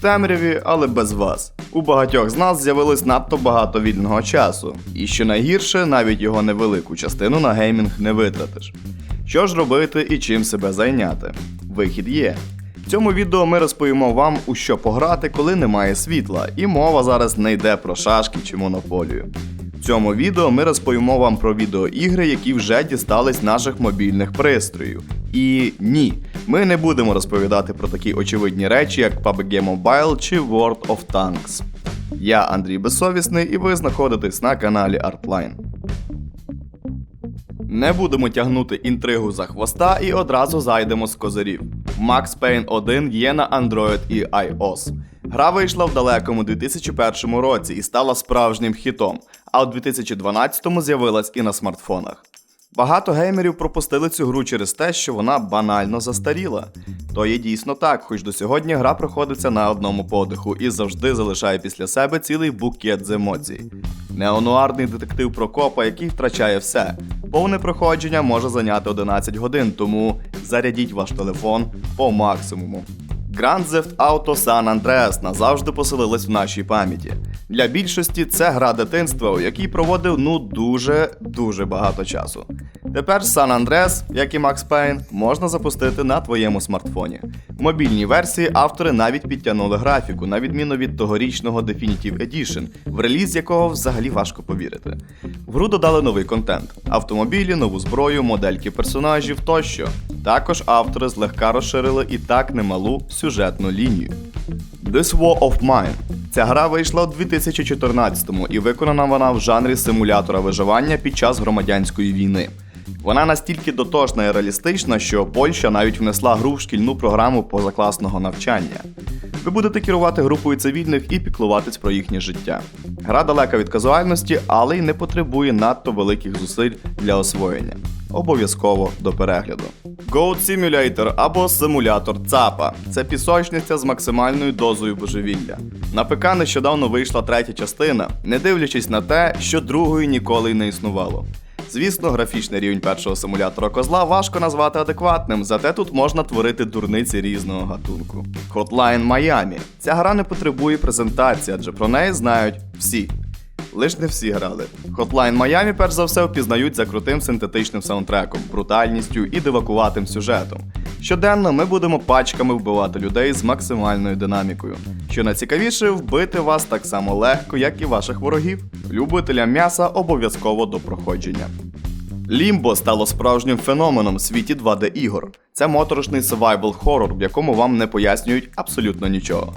Темряві, але без вас. У багатьох з нас з'явилось надто багато вільного часу, і що найгірше, навіть його невелику частину на геймінг не витратиш. Що ж робити і чим себе зайняти? Вихід є. В цьому відео ми розповімо вам, у що пограти, коли немає світла, і мова зараз не йде про шашки чи монополію. Цьому відео ми розповімо вам про відеоігри, які вже дістались наших мобільних пристроїв. І ні, ми не будемо розповідати про такі очевидні речі, як PUBG Mobile чи World of Tanks. Я Андрій Безсовісний, і ви знаходитесь на каналі Artline. Не будемо тягнути інтригу за хвоста і одразу зайдемо з козирів. Max Payne 1 є на Android і iOS. Гра вийшла в далекому 2001 році і стала справжнім хітом, а у 2012-му з'явилась і на смартфонах. Багато геймерів пропустили цю гру через те, що вона банально застаріла. То є дійсно так, хоч до сьогодні гра проходиться на одному подиху і завжди залишає після себе цілий букет з емоцій. Неонуарний детектив про копа, який втрачає все. Повне проходження може зайняти 11 годин, тому зарядіть ваш телефон по максимуму. Grand Theft Auto San Andreas назавжди поселилась в нашій пам'яті. Для більшості це гра дитинства, у якій проводив ну дуже дуже багато часу. Тепер San Andreas, як і Max Payne, можна запустити на твоєму смартфоні. В мобільній версії автори навіть підтягнули графіку, на відміну від тогорічного Definitive Edition, в реліз якого взагалі важко повірити. В гру додали новий контент: автомобілі, нову зброю, модельки персонажів тощо. Також автори злегка розширили і так немалу сюжетну лінію. This War of Mine. Ця гра вийшла у 2014-му і виконана вона в жанрі симулятора виживання під час громадянської війни. Вона настільки дотошна і реалістична, що Польща навіть внесла гру в шкільну програму позакласного навчання. Ви будете керувати групою цивільних і піклуватись про їхнє життя. Гра далека від казуальності, але й не потребує надто великих зусиль для освоєння. Обов'язково до перегляду. Goat Simulator або симулятор ЦАПа це пісочниця з максимальною дозою божевілля. На ПК нещодавно вийшла третя частина, не дивлячись на те, що другої ніколи й не існувало. Звісно, графічний рівень першого симулятора козла важко назвати адекватним, зате тут можна творити дурниці різного гатунку. Hotline Miami. Ця гра не потребує презентації, адже про неї знають всі. Лиш не всі грали. Hotline Miami перш за все впізнають за крутим синтетичним саундтреком, брутальністю і дивакуватим сюжетом. Щоденно ми будемо пачками вбивати людей з максимальною динамікою. Що найцікавіше, вбити вас так само легко, як і ваших ворогів. Любителям м'яса обов'язково до проходження. Лімбо стало справжнім феноменом в світі 2D ігор. Це моторошний survival horror, в якому вам не пояснюють абсолютно нічого.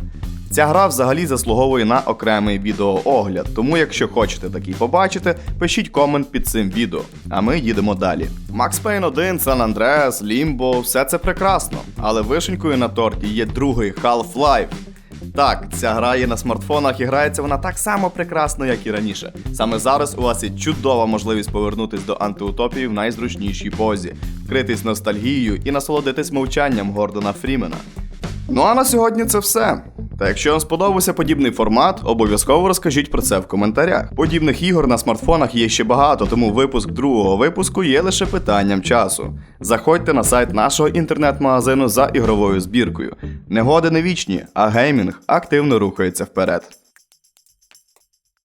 Ця гра взагалі заслуговує на окремий відеоогляд, тому якщо хочете такий побачити, пишіть комент під цим відео. А ми їдемо далі. Max Payne 1, San Andreas, Limbo – все це прекрасно, але вишенькою на торті є другий Half-Life. Так, ця гра є на смартфонах і грається вона так само прекрасно, як і раніше. Саме зараз у вас є чудова можливість повернутись до антиутопії в найзручнішій позі, вкритись ностальгією і насолодитись мовчанням Гордона Фрімена. Ну а на сьогодні це все. Та якщо вам сподобався подібний формат, обов'язково розкажіть про це в коментарях. Подібних ігор на смартфонах є ще багато, тому випуск другого випуску є лише питанням часу. Заходьте на сайт нашого інтернет-магазину за ігровою збіркою. Негоди не вічні, а геймінг активно рухається вперед.